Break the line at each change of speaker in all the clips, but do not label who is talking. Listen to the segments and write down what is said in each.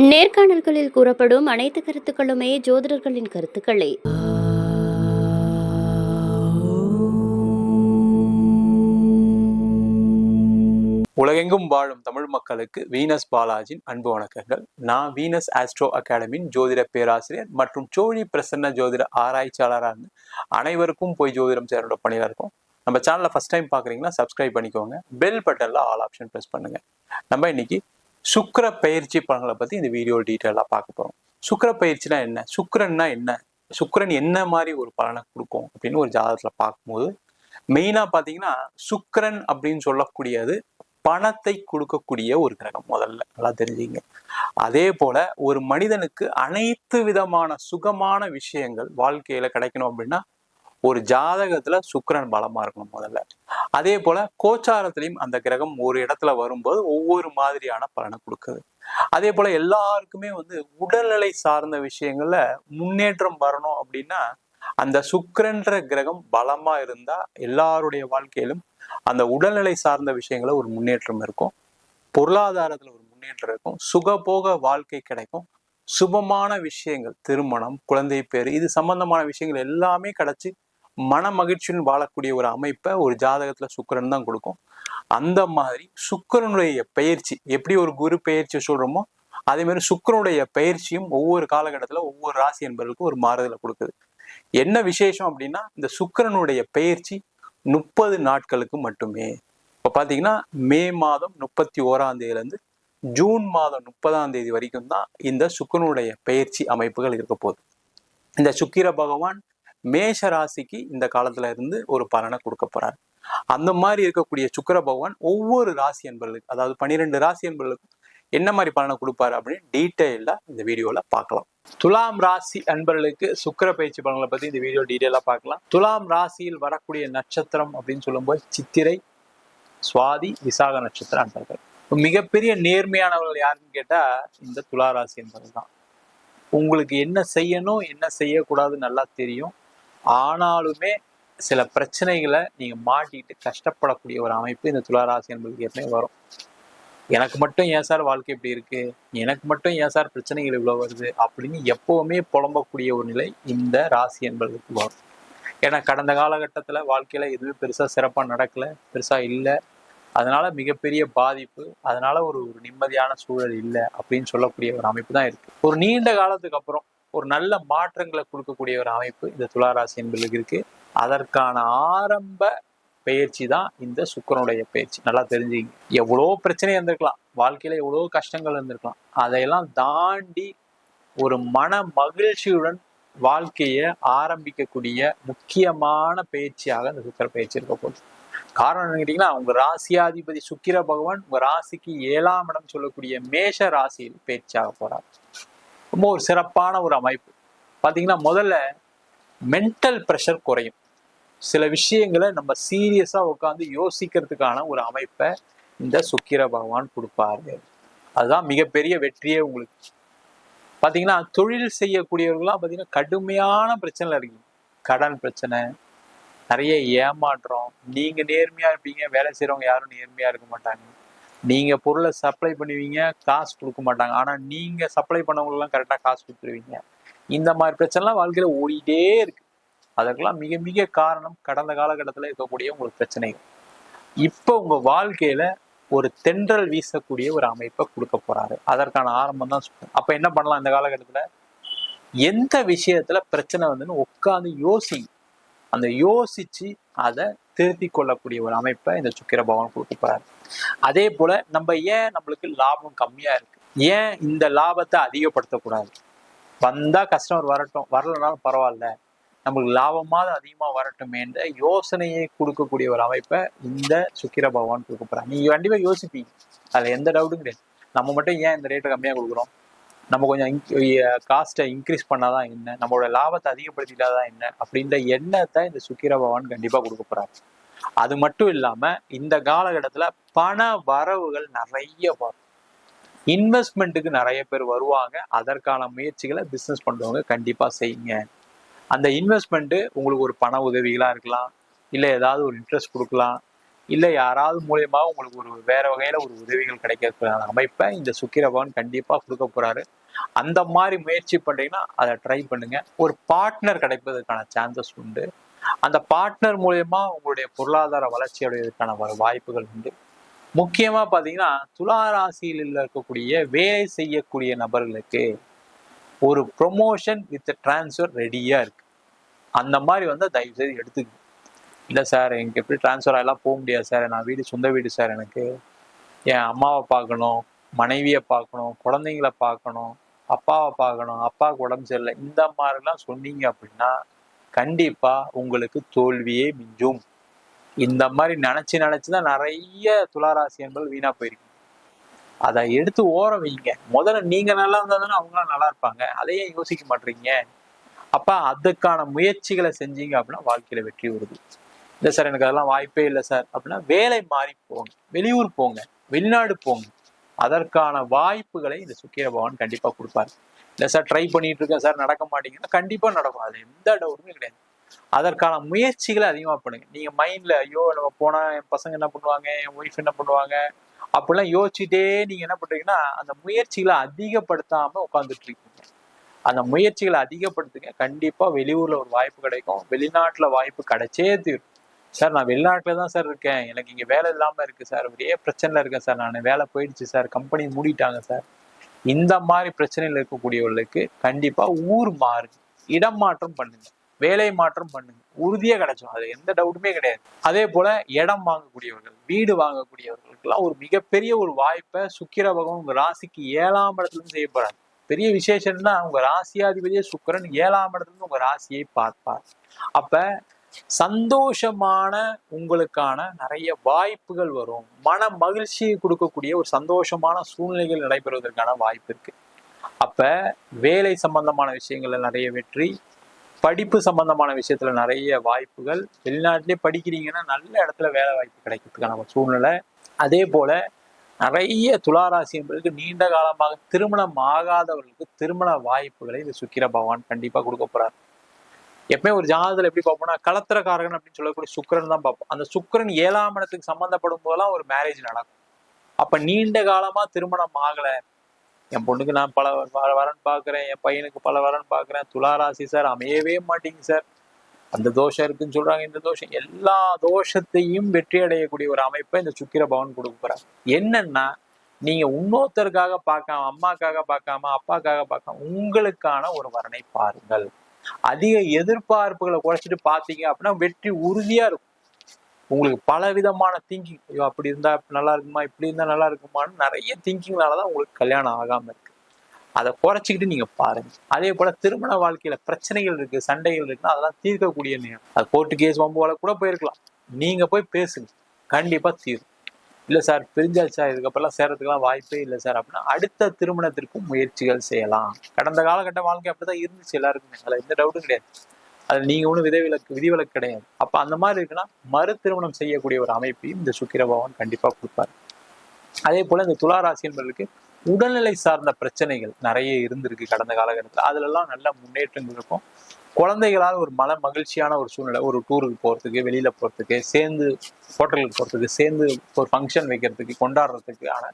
நேர்காணல்களில் கூறப்படும் அனைத்து கருத்துக்களுமே ஜோதிடர்களின் கருத்துக்களே.
உலகெங்கும் வாழும் தமிழ் மக்களுக்கு வீனஸ் பாலாஜின் அன்பு வணக்கங்கள். நான் வீனஸ் ஆஸ்ட்ரோ அகாடமியின் ஜோதிட பேராசிரியர் மற்றும் சோழி பிரசன்ன ஜோதிட ஆராய்ச்சியாளராக இருந்து அனைவருக்கும் போய் ஜோதிடம் சேரோட பணியில் இருக்கும். நம்ம சேனலை ஃபஸ்ட் டைம் பார்க்குறீங்கன்னா சப்ஸ்கிரைப் பண்ணிக்கோங்க. பெல் பட்டனில் ஆல் ஆப்ஷன் ப்ரெஸ் பண்ணுங்க. நம்ம இன்னைக்கு சுக்கர பயிற்சி பலன்களை பற்றி இந்த வீடியோ டீட்டெயிலாக பார்க்க போகிறோம் சுக்கர பயிற்சினா என்ன? சுக்கரன்னா என்ன? சுக்கரன் என்ன மாதிரி ஒரு பலனை கொடுக்கும் அப்படின்னு ஒரு ஜாதகத்தில் பார்க்கும்போது மெயினாக பார்த்தீங்கன்னா சுக்கரன் அப்படின்னு சொல்லக்கூடியது பணத்தை கொடுக்கக்கூடிய ஒரு கிரகம் முதல்ல. நல்லா தெரிஞ்சுங்க. அதே போல ஒரு மனிதனுக்கு அனைத்து விதமான சுகமான விஷயங்கள் வாழ்க்கையில கிடைக்கணும் அப்படின்னா ஒரு ஜாதகத்துல சுக்கரன் பலமா இருக்கணும் முதல்ல. அதே போல கோச்சாரத்திலையும் அந்த கிரகம் ஒரு இடத்துல வரும்போது ஒவ்வொரு மாதிரியான பலனை கொடுக்குது. அதே போல எல்லாருக்குமே வந்து உடல்நிலை சார்ந்த விஷயங்கள்ல முன்னேற்றம் வரணும் அப்படின்னா அந்த சுக்கரன்ற கிரகம் பலமா இருந்தா எல்லாருடைய வாழ்க்கையிலும் அந்த உடல்நிலை சார்ந்த விஷயங்கள ஒரு முன்னேற்றம் இருக்கும். பொருளாதாரத்துல ஒரு முன்னேற்றம் இருக்கும். சுகபோக வாழ்க்கை கிடைக்கும். சுபமான விஷயங்கள் திருமணம் குழந்தை பேர் இது சம்பந்தமான விஷயங்கள் எல்லாமே கிடைச்சி மன மகிழ்ச்சியுடன் வாழக்கூடிய ஒரு அமைப்பை ஒரு ஜாதகத்துல சுக்கரன் தான் கொடுக்கும். அந்த மாதிரி சுக்கிரனுடைய பயிற்சி எப்படி ஒரு குரு பயிற்சி சொல்றோமோ அதே மாதிரி சுக்கிரனுடைய பயிற்சியும் ஒவ்வொரு காலகட்டத்துல ஒவ்வொரு ராசி என்பவர்களுக்கும் ஒரு மாறுதலை கொடுக்குது. என்ன விசேஷம் அப்படின்னா இந்த சுக்கிரனுடைய பயிற்சி முப்பது நாட்களுக்கு மட்டுமே. இப்போ பார்த்தீங்கன்னா மே மாதம் முப்பத்தி ஓராம் தேதியிலேருந்து ஜூன் மாதம் முப்பதாம் தேதி வரைக்கும் தான் இந்த சுக்கிரனுடைய பயிற்சி அமைப்புகள் இருக்க போகுது. இந்த சுக்கிர பகவான் மேஷ ராசிக்கு இந்த காலத்துல இருந்து ஒரு பலனை கொடுக்க போறாரு. அந்த மாதிரி இருக்கக்கூடிய சுக்கர பகவான் ஒவ்வொரு ராசி என்பர்களுக்கு அதாவது பன்னிரெண்டு ராசி என்பர்களுக்கும் என்ன மாதிரி பலனை கொடுப்பாரு அப்படின்னு டீட்டெயிலா இந்த வீடியோல பார்க்கலாம். துலாம் ராசி அன்பர்களுக்கு சுக்கிர பயிற்சி பலன்களை பத்தி இந்த வீடியோ டீட்டெயிலா பார்க்கலாம். துலாம் ராசியில் வரக்கூடிய நட்சத்திரம் அப்படின்னு சொல்லும்போது சித்திரை சுவாதி விசாக நட்சத்திர அன்பர்கள். மிகப்பெரிய நேர்மையானவர்கள் யாருன்னு கேட்டா இந்த துலா ராசி என்பது தான் உங்களுக்கு என்ன செய்யணும் என்ன செய்யக்கூடாது நல்லா தெரியும். ஆனாலுமே சில பிரச்சனைகளை நீங்க மாட்டிட்டு கஷ்டப்படக்கூடிய ஒரு அமைப்பு இந்த துளாராசி என்பதுக்கு எப்பவுமே வரும். எனக்கு மட்டும் ஏன் சார் வாழ்க்கை இப்படி இருக்கு? எனக்கு மட்டும் ஏன் சார் பிரச்சனைகள் இவ்வளோ வருது? அப்படின்னு எப்பவுமே புலம்பக்கூடிய ஒரு நிலை இந்த ராசி என்பதற்கு வரும். ஏன்னா கடந்த காலகட்டத்தில் வாழ்க்கையில் எதுவுமே பெருசாக சிறப்பாக நடக்கல பெருசாக இல்லை. அதனால மிகப்பெரிய பாதிப்பு அதனால ஒரு ஒரு நிம்மதியான சூழல் இல்லை அப்படின்னு சொல்லக்கூடிய ஒரு அமைப்பு தான் இருக்கு. ஒரு நீண்ட காலத்துக்கு அப்புறம் ஒரு நல்ல மாற்றங்களை கொடுக்கக்கூடிய ஒரு அமைப்பு இந்த துளாராசி என்பதுக்கு இருக்கு. அதற்கான ஆரம்ப பயிற்சி தான் இந்த சுக்கரனுடைய பயிற்சி. நல்லா தெரிஞ்சுங்க எவ்வளோ பிரச்சனை இருந்திருக்கலாம். வாழ்க்கையில எவ்வளோ கஷ்டங்கள் இருந்திருக்கலாம். அதையெல்லாம் தாண்டி ஒரு மன மகிழ்ச்சியுடன் வாழ்க்கையை ஆரம்பிக்கக்கூடிய முக்கியமான பயிற்சியாக இந்த சுக்கர பயிற்சி இருக்க போகுது. காரணம் என்ன கேட்டீங்கன்னா உங்க ராசியாதிபதி சுக்கிர பகவான் உங்க ராசிக்கு ஏழாம் இடம் சொல்லக்கூடிய மேஷ ராசியில் பயிற்சியாக போறார். ரொம்ப ஒரு சிறப்பான ஒரு அமைப்பு. பார்த்தீங்கன்னா முதல்ல மென்டல் ப்ரெஷர் குறையும். சில விஷயங்களை நம்ம சீரியஸாக உட்காந்து யோசிக்கிறதுக்கான ஒரு அமைப்பை இந்த சுக்கிர பகவான் கொடுப்பாரு. அதுதான் மிகப்பெரிய வெற்றியே உங்களுக்கு. பார்த்தீங்கன்னா தொழில் செய்யக்கூடியவர்கள்லாம் பார்த்தீங்கன்னா கடுமையான பிரச்சனை இருக்குது கடன் பிரச்சனை நிறைய ஏமாற்றம் நீங்கள் நேர்மையாக இருப்பீங்க வேலை செய்கிறவங்க யாரும் நேர்மையாக இருக்க மாட்டாங்க. நீங்க பொருளை சப்ளை பண்ணுவீங்க காசு கொடுக்க மாட்டாங்க. ஆனா நீங்க சப்ளை பண்ணவங்களெல்லாம் கரெக்டாக காசு கொடுத்துருவீங்க. இந்த மாதிரி பிரச்சனைலாம் வாழ்க்கையில் ஓடிட்டே இருக்கு. அதற்கெல்லாம் மிக மிக காரணம் கடந்த காலகட்டத்தில் இருக்கக்கூடிய உங்களுக்கு பிரச்சனைகள். இப்போ உங்க வாழ்க்கையில ஒரு தென்றல் வீசக்கூடிய ஒரு அமைப்பை கொடுக்க போறாரு. அதற்கான ஆரம்பம் தான் சொல்றேன் அப்போ என்ன பண்ணலாம் இந்த காலகட்டத்தில்? எந்த விஷயத்துல பிரச்சனை வந்துன்னு உட்காந்து யோசி. அந்த யோசிச்சு அதை திருத்தி கொள்ளக்கூடிய ஒரு அமைப்பை இந்த சுக்கிர பகவான் கொடுக்க போறாரு அதே போல நம்ம ஏன் நம்மளுக்கு லாபம் கம்மியா இருக்கு? ஏன் இந்த லாபத்தை அதிகப்படுத்தக்கூடாது? வந்தா கஸ்டமர் வரட்டும். வரலனாலும் பரவாயில்ல. நம்மளுக்கு லாபமாவது அதிகமாக வரட்டும் என்ற யோசனையை கொடுக்கக்கூடிய ஒரு அமைப்பை இந்த சுக்கிர பகவான் கொடுக்க போகிறாங்க நீங்க கண்டிப்பாக யோசிப்பீங்க. அதில் எந்த டவுட்டும் கிடையாது. நம்ம மட்டும் ஏன் இந்த ரேட்டை கம்மியாக கொடுக்குறோம்? நம்ம கொஞ்சம் காஸ்ட்டை இன்க்ரீஸ் பண்ணாதான் என்ன? நம்மளோட லாபத்தை அதிகப்படுத்திட்டாதான் என்ன? அப்படின்ற எண்ணத்தை இந்த சுக்கிர பகவான் கண்டிப்பாக கொடுக்க போறாரு. அது மட்டும் இல்லாம இந்த காலகட்டத்தில் பண வரவுகள் நிறைய வரும். இன்வெஸ்ட்மெண்ட்டுக்கு நிறைய பேர் வருவாங்க. அதற்கான முயற்சிகளை பிஸ்னஸ் பண்ணுறவங்க கண்டிப்பாக செய்யுங்க. அந்த இன்வெஸ்ட்மெண்ட்டு உங்களுக்கு ஒரு பண உதவிகளாக இருக்கலாம். இல்லை ஏதாவது ஒரு இன்ட்ரெஸ்ட் கொடுக்கலாம். இல்லை யாராவது மூலயமா உங்களுக்கு ஒரு வேற வகையில ஒரு உதவிகள் கிடைக்கிறதுக்கான அமைப்பை இந்த சுக்கிரபவன் கண்டிப்பாக கொடுக்க போறாரு. அந்த மாதிரி முயற்சி பண்றீங்கன்னா அதை ட்ரை பண்ணுங்க. ஒரு பார்ட்னர் கிடைப்பதற்கான சான்சஸ் உண்டு. அந்த பார்ட்னர் மூலயமா உங்களுடைய பொருளாதார வளர்ச்சி அடைவதற்கான வாய்ப்புகள் உண்டு. முக்கியமாக பார்த்தீங்கன்னா துலா ராசியில் இருக்கக்கூடிய வேலை செய்யக்கூடிய நபர்களுக்கு ஒரு ப்ரொமோஷன் வித் டிரான்ஸ்ஃபர் ரெடியாக இருக்கு. அந்த மாதிரி வந்து தயவுசெய்து எடுத்துக்கணும் இல்லை சார் எனக்கு எப்படி ட்ரான்ஸ்ஃபர் ஆகலாம் போக முடியாது சார். நான் வீடு சொந்த வீடு சார் எனக்கு. என் அம்மாவை பார்க்கணும் மனைவியை பார்க்கணும் குழந்தைங்கள பார்க்கணும் அப்பாவை பார்க்கணும் அப்பாவுக்கு உடம்பு சரியில்லை. இந்த மாதிரிலாம் சொன்னீங்க அப்படின்னா கண்டிப்பாக உங்களுக்கு தோல்வியே மிஞ்சும். இந்த மாதிரி நினச்சி நினச்சி தான் நிறைய துளாராசி என்பது வீணா போயிருக்கு. அதை எடுத்து ஓர வைங்க. முதல்ல நீங்கள் நல்லா இருந்தா தானே அவங்களாம் நல்லா இருப்பாங்க. அதையே யோசிக்க மாட்டீங்க அப்போ அதுக்கான முயற்சிகளை செஞ்சீங்க அப்படின்னா வாழ்க்கையில் வெற்றி வருது. இல்லை சார் எனக்கு அதெல்லாம் வாய்ப்பே இல்லை சார். அப்படின்னா வேலை மாறி போங்க. வெளியூர் போங்க. வெளிநாடு போங்க. அதற்கான வாய்ப்புகளை இந்த சுக்கிர பகவான் கண்டிப்பாக கொடுப்பாரு. இல்லை சார் ட்ரை பண்ணிட்டு இருக்கேன் சார் நடக்க மாட்டேங்குதுன்னா கண்டிப்பாக நடக்கும். அது எந்த டவுட்டுமே கிடையாது. அதற்கான முயற்சிகளை அதிகமாக பண்ணுங்க. நீங்கள் மைண்டில் ஐயோ நம்ம போனால் என் பசங்க என்ன பண்ணுவாங்க? என் ஒய்ஃப் என்ன பண்ணுவாங்க? அப்படிலாம் யோசிச்சுட்டே நீங்கள் என்ன பண்ணுறீங்கன்னா அந்த முயற்சிகளை அதிகப்படுத்தாமல் உட்காந்துட்டு இருக்கீங்க. அந்த முயற்சிகளை அதிகப்படுத்துங்க. கண்டிப்பாக வெளியூரில் ஒரு வாய்ப்பு கிடைக்கும். வெளிநாட்டில் வாய்ப்பு கிடைச்சே தீரும். சார் நான் வெளிநாட்டில் தான் சார் இருக்கேன். எனக்கு இங்கே வேலை இல்லாமல் இருக்குது சார். ஒரே பிரச்சனையில் இருக்கேன் சார் நான். வேலை போயிடுச்சு சார். கம்பெனி மூடிட்டாங்க சார். இந்த மாதிரி பிரச்சனையில் இருக்கக்கூடியவர்களுக்கு கண்டிப்பாக ஊர் மாறுங்க இடம் மாற்றம் பண்ணுங்க. வேலை மாற்றம் பண்ணுங்க. உறுதியாக கிடைச்சோம் அது எந்த டவுட்டுமே கிடையாது. அதே போல இடம் வாங்கக்கூடியவர்கள் வீடு வாங்கக்கூடியவர்களுக்கெல்லாம் ஒரு மிகப்பெரிய ஒரு வாய்ப்பை சுக்கிர பகவான் உங்க ராசிக்கு ஏழாம் இடத்துல செய்யப்படாது செய்ய போறாரு. பெரிய விசேஷம்னா உங்க ராசியாதிபதியே சுக்கிரன் ஏழாம் இடத்துல உங்கள் உங்க ராசியை பார்ப்பார். அப்ப சந்தோஷமான உங்களுக்கான நிறைய வாய்ப்புகள் வரும். மன மகிழ்ச்சியை கொடுக்கக்கூடிய ஒரு சந்தோஷமான சூழ்நிலைகள் நடைபெறுவதற்கான வாய்ப்பு இருக்கு. அப்ப வேலை சம்பந்தமான விஷயங்கள்ல நிறைய வெற்றி படிப்பு சம்பந்தமான விஷயத்துல நிறைய வாய்ப்புகள் வெளிநாட்டிலே படிக்கிறீங்கன்னா நல்ல இடத்துல வேலை வாய்ப்பு கிடைக்கிறதுக்கான சூழ்நிலை. அதே போல நிறைய துளாராசி என்பதற்கு நீண்ட காலமாக திருமணம் ஆகாதவர்களுக்கு திருமண வாய்ப்புகளை இந்த சுக்கிர பகவான் கண்டிப்பா கொடுக்க போறாரு. எப்பவுமே ஒரு ஜாதகத்துல எப்படி பார்ப்போம்னா கலத்திரக்காரகன் அப்படின்னு சொல்லக்கூடிய சுக்கிரன் தான் பார்ப்போம். அந்த சுக்கிரன் ஏழாம் இடத்துக்கு சம்பந்தப்படும் போதெல்லாம் ஒரு மேரேஜ் நடக்கும். அப்ப நீண்ட காலமா திருமணம் ஆகல. என் பொண்ணுக்கு நான் பல வரன் பாக்குறேன் என் பையனுக்கு பல வரன் பாக்குறேன் துளாராசி சார் அமையவே மாட்டீங்க சார் அந்த தோஷம் இருக்குன்னு சொல்றாங்க. இந்த தோஷம் எல்லா தோஷத்தையும் வெற்றி அடையக்கூடிய ஒரு அமைப்பை இந்த சுக்கிர பவன் கொடுக்க போறாங்க என்னன்னா நீங்க இன்னொருத்தருக்காக பார்க்காம அம்மாக்காக பார்க்காம அப்பாக்காக பார்க்காம உங்களுக்கான ஒரு வரனை பாருங்கள். அதிக எதிர்பார்ப்புகளை குறைச்சிட்டு பார்த்தீங்க அப்படின்னா வெற்றி உறுதியா இருக்கும். உங்களுக்கு பல விதமான திங்கிங் ஐயோ அப்படி இருந்தா நல்லா இருக்குமா? இப்படி இருந்தா நல்லா இருக்குமான்னு நிறைய திங்கிங்னாலதான் உங்களுக்கு கல்யாணம் ஆகாம இருக்கு. அதை குறைச்சிக்கிட்டு நீங்க பாருங்க. அதே போல திருமண வாழ்க்கையில பிரச்சனைகள் இருக்கு சண்டைகள் இருக்குன்னா அதெல்லாம் தீர்க்கக்கூடிய நேரம். அது கோர்ட்டு கேஸ் வம்பு வழக்கு கூட போயிருக்கலாம். நீங்க போய் பேசுங்க. கண்டிப்பா தீரும். இல்ல சார் பிரிஞ்சாச்சா? இதுக்கப்புறம் சேர்றதுக்கெல்லாம் வாய்ப்பே இல்லை சார். அப்படின்னா அடுத்த திருமணத்திற்கும் முயற்சிகள் செய்யலாம். கடந்த காலகட்ட வாழ்க்கை அப்படிதான் இருந்துச்சு எல்லாருக்குமே. அதில் எந்த டவுட்டும் கிடையாது. அது நீங்க ஒன்றும் விதிவிலக்கு விதிவிலக்கு கிடையாது. அப்ப அந்த மாதிரி இருக்குன்னா மறு திருமணம் செய்யக்கூடிய ஒரு அமைப்பையும் இந்த சுக்கிர பகவான் கண்டிப்பா கொடுப்பாரு. அதே போல இந்த துலா ராசியன்பர்களுக்கு உடல்நிலை சார்ந்த பிரச்சனைகள் நிறைய இருந்திருக்கு கடந்த காலகட்டத்தில். அதுலலாம் நல்ல முன்னேற்றங்கள் இருக்கும். குழந்தைகளால் ஒரு மன மகிழ்ச்சியான ஒரு சூழ்நிலை ஒரு டூருக்கு போகிறதுக்கு வெளியில் போகிறதுக்கு சேர்ந்து ஹோட்டலுக்கு போகிறதுக்கு சேர்ந்து ஒரு ஃபங்க்ஷன் வைக்கிறதுக்கு கொண்டாடுறதுக்கு ஆன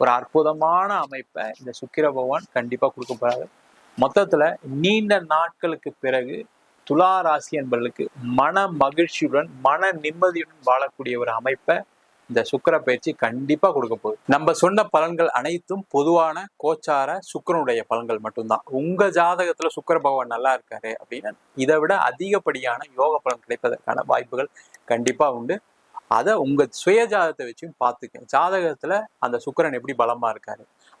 ஒரு அற்புதமான அமைப்பை இந்த சுக்கிர பகவான் கண்டிப்பாக கொடுக்க போகிறாரு மொத்தத்தில் நீண்ட நாட்களுக்கு பிறகு துலா ராசி என்பவர்களுக்கு மன மகிழ்ச்சியுடன் மன நிம்மதியுடன் வாழக்கூடிய ஒரு அமைப்பை இந்த சுக்கிர பயிற்சி கண்டிப்பா கொடுக்க போகுது. நம்ம சொன்ன பலன்கள் அனைத்தும் பொதுவான கோச்சார சுக்கிரனுடைய பலன்கள் மட்டும்தான். உங்க ஜாதகத்துல சுக்கிர பகவான் நல்லா இருக்காரு அப்படின்னா இதை விட அதிகப்படியான யோக பலன் கிடைப்பதற்கான வாய்ப்புகள் கண்டிப்பா உண்டு. அதை உங்க சுய ஜாதகத்தை வச்சும் பார்த்துக்க ஜாதகத்துல அந்த சுக்கிரன் எப்படி பலமா இருக்காரு?